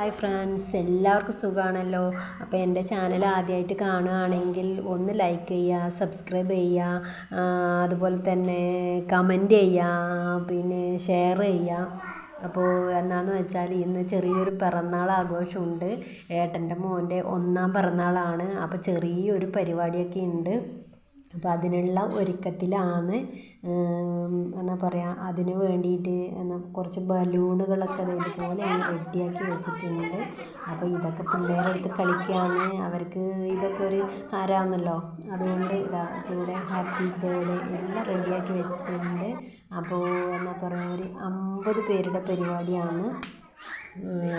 Hi friends എല്ലാവർക്കും സുഖമാണല്ലോ അപ്പോൾ എന്റെ ചാനൽ ആദ്യമായിട്ട് കാണുകയാണെങ്കിൽ ഒന്ന് ലൈക്ക് ചെയ്യുക സബ്സ്ക്രൈബ് ചെയ്യുക അതുപോലെ തന്നെ കമന്റ് ചെയ്യുക പിന്നെ ഷെയർ ചെയ്യുക. അപ്പോൾ എന്നാന്ന് വെച്ചാൽ ഇന്ന് ചെറിയൊരു പിറന്നാൾ ആഘോഷമുണ്ട്. ഏട്ടന്റെ മോന്റെ ഒന്നാം പിറന്നാളാണ്. അപ്പോൾ ചെറിയൊരു പരിപാടിയൊക്കെ ഉണ്ട്. അപ്പോൾ അതിനുള്ള ഒരുക്കത്തിലാണ് എന്നാ പറയുക അതിന് വേണ്ടിയിട്ട് എന്നാ കുറച്ച് ബലൂണുകളൊക്കെ ഇതുപോലെ ഞാൻ റെഡിയാക്കി വെച്ചിട്ടുണ്ട്. അപ്പോൾ ഇതൊക്കെ പിള്ളേരുടെ അടുത്ത് കളിക്കാണ് അവർക്ക് ഇതൊക്കെ ഒരു ഹരമാണല്ലോ അതുകൊണ്ട് ഇതാ ഇവിടെ ഹാപ്പി ബർത്ത്ഡേ എല്ലാം റെഡിയാക്കി വെച്ചിട്ടുണ്ട്. അപ്പോൾ എന്നാ പറയുക ഒരു അമ്പത് പേരുടെ പരിപാടിയാണ്.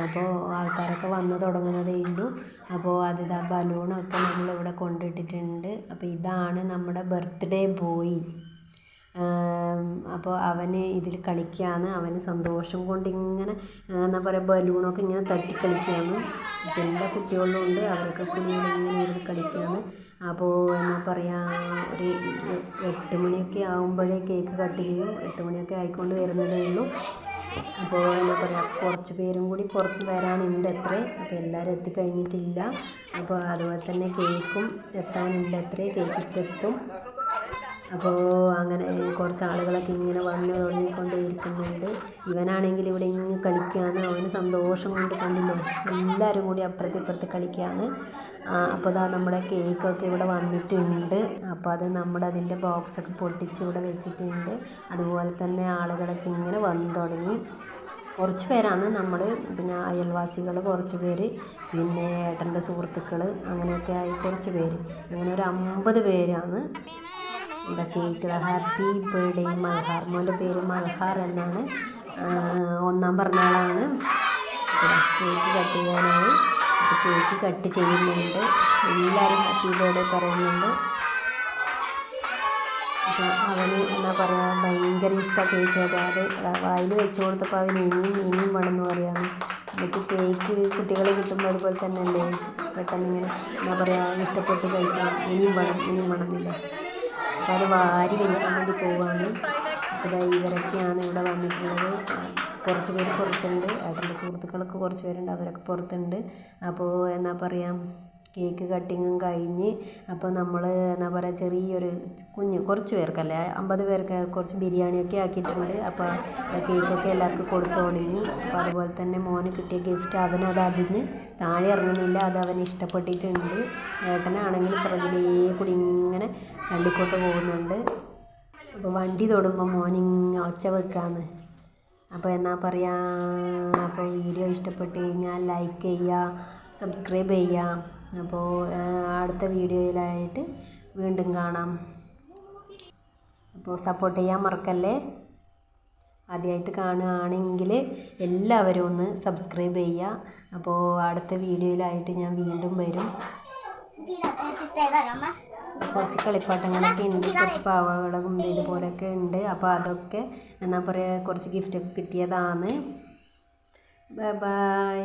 അപ്പോൾ ആൾക്കാരൊക്കെ വന്ന് തുടങ്ങുന്നതേ ഉള്ളൂ. അപ്പോൾ അതിതാ ബലൂണൊക്കെ നമ്മൾ ഇവിടെ കൊണ്ടിട്ടിട്ടുണ്ട്. അപ്പോൾ ഇതാണ് നമ്മുടെ ബർത്ത്ഡേ ബോയ്. അപ്പോൾ അവന് ഇതിൽ കളിക്കുകയാണ് അവന് സന്തോഷം കൊണ്ട് ഇങ്ങനെ എന്താ പറയുക ബലൂണൊക്കെ ഇങ്ങനെ തട്ടി കളിക്കുകയാണ് എല്ലാ കുട്ടികളും ഉണ്ട്. അവരൊക്കെ കൂടി ഇങ്ങനെ ഇരുന്ന് കളിക്കുകയാണ് അപ്പോൾ എന്താ പറയുക ഒരു എട്ട് മണിയൊക്കെ ആകുമ്പോഴേ കേക്ക് കട്ട് ചെയ്യും. എട്ട് മണിയൊക്കെ ആയിക്കൊണ്ട് വരുന്നതേ ഉള്ളൂ. അപ്പോൾ എന്താ പറയുക കുറച്ച് പേരും കൂടി പുറത്ത് വരാനുണ്ട് അത്രേ. അപ്പോൾ എല്ലാവരും എത്തിക്കഴിഞ്ഞിട്ടില്ല. അപ്പോൾ അതുപോലെ തന്നെ കേക്കും എത്താനുണ്ട് അത്രേ. കേക്ക് എത്തും അപ്പോൾ അങ്ങനെ കുറച്ച് ആളുകളൊക്കെ ഇങ്ങനെ വന്ന് തുടങ്ങിക്കൊണ്ടേ ഇരിക്കുന്നുണ്ട്. ഇവനാണെങ്കിൽ ഇവിടെ ഇങ്ങനെ കളിക്കുകയാണ്. അവന് സന്തോഷം കൊണ്ട് കണ്ടില്ലേ? എല്ലാവരും കൂടി അപ്പുറത്ത് ഇപ്പുറത്ത് കളിക്കുകയാണ്. അപ്പോൾ അതാ നമ്മുടെ കേക്കൊക്കെ ഇവിടെ വന്നിട്ടുണ്ട്. അപ്പോൾ അത് നമ്മുടെ അതിന്റെ ബോക്സൊക്കെ പൊട്ടിച്ച് ഇവിടെ വെച്ചിട്ടുണ്ട്. അതുപോലെ തന്നെ ആളുകളൊക്കെ ഇങ്ങനെ വന്നു തുടങ്ങി. കുറച്ച് പേരാണ് നമ്മൾ പിന്നെ അയൽവാസികൾ കുറച്ച് പേര് പിന്നെ ഏട്ടന്റെ സുഹൃത്തുക്കൾ അങ്ങനെയൊക്കെ ആയി കുറച്ച് പേര്. അങ്ങനെ ഒരു അമ്പത് പേരാണ്. ഇവിടെ കേക്ക് ഹാപ്പി ബർത്ത്ഡേ മൽഹാർ മോന്റെ പേര് മൽഹാർ എന്നാണ്. ഒന്നാം പറഞ്ഞാളാണ് കേക്ക് കട്ട് ചെയ്യാനായി. കേക്ക് കട്ട് ചെയ്യുന്നുണ്ട്. എല്ലാവരും ഹാപ്പി ബർത്ത്ഡേ പറയുന്നുണ്ട്. അപ്പോൾ അവന് എന്നാ പറയുക ഭയങ്കര ഇഷ്ടമാണ് കേക്ക്. അതായത് വായിൽ വെച്ച് കൊടുത്തപ്പോൾ അവന് ഇനിയും ഇനിയും വേണമെന്ന് പറയാണ്. എനിക്ക് കേക്ക് കുട്ടികളെ കിട്ടുമ്പോൾ അതുപോലെ തന്നെ അല്ലേ പെട്ടെന്ന് ഇങ്ങനെ എന്താ പറയുക ഇഷ്ടപ്പെട്ട് കഴിക്കണം. ഇനിയും വേണം ഇനിയും വേണമെന്നില്ല? അപ്പോൾ അത് വാരി വലിക്കാൻ വേണ്ടി പോവുകയാണ് അപ്പോൾ ഇവരൊക്കെയാണ് ഇവിടെ വന്നിട്ടുള്ളത്. കുറച്ച് പേര് പുറത്തുണ്ട്. ഏട്ടന്റെ സുഹൃത്തുക്കളൊക്കെ കുറച്ച് പേരുണ്ട്. അവരൊക്കെ പുറത്തുണ്ട്. അപ്പോൾ എന്നാ പറയുക കേക്ക് കട്ടിങ്ങും കഴിഞ്ഞ് അപ്പോൾ നമ്മൾ എന്താ പറയുക ചെറിയൊരു കുഞ്ഞ് കുറച്ച് പേർക്കല്ലേ അമ്പത് പേർക്ക് കുറച്ച് ബിരിയാണിയൊക്കെ ആക്കിയിട്ടുണ്ട്. അപ്പോൾ കേക്കൊക്കെ എല്ലാവർക്കും കൊടുത്തു തുടങ്ങി അപ്പോൾ അതുപോലെ തന്നെ മോന് കിട്ടിയ ഗിഫ്റ്റ് അവനത് അതിന് താഴെ ഇറങ്ങുന്നില്ല. അത് അവന് ഇഷ്ടപ്പെട്ടിട്ടുണ്ട്. ഏട്ടനാണെങ്കിൽ പുറകിലേ കൂടി ഇങ്ങനെ തള്ളിക്കൊണ്ട് പോകുന്നുണ്ട്. അപ്പോൾ വണ്ടി തൊടുമ്പോൾ മോനിങ് ഒച്ച വെക്കാണ് അപ്പോൾ എന്നാ പറയുക അപ്പോൾ വീഡിയോ ഇഷ്ടപ്പെട്ട് കഴിഞ്ഞാൽ ലൈക്ക് ചെയ്യുക സബ്സ്ക്രൈബ് ചെയ്യുക അപ്പോൾ അടുത്ത വീഡിയോയിലായിട്ട് വീണ്ടും കാണാം. അപ്പോൾ സപ്പോർട്ട് ചെയ്യാൻ മറക്കല്ലേ? ആദ്യമായിട്ട് കാണുകയാണെങ്കിൽ എല്ലാവരും ഒന്ന് സബ്സ്ക്രൈബ് ചെയ്യുക അപ്പോൾ അടുത്ത വീഡിയോയിലായിട്ട് ഞാൻ വീണ്ടും വരും. കുറച്ച് കളിപ്പാട്ടങ്ങളൊക്കെ ഉണ്ട്. കുറച്ച് പാവകളും ഇതുപോലെയൊക്കെ ഉണ്ട്. അപ്പോൾ അതൊക്കെ എന്താ പറയുക കുറച്ച് ഗിഫ്റ്റൊക്കെ കിട്ടിയതാണ്. Bye bye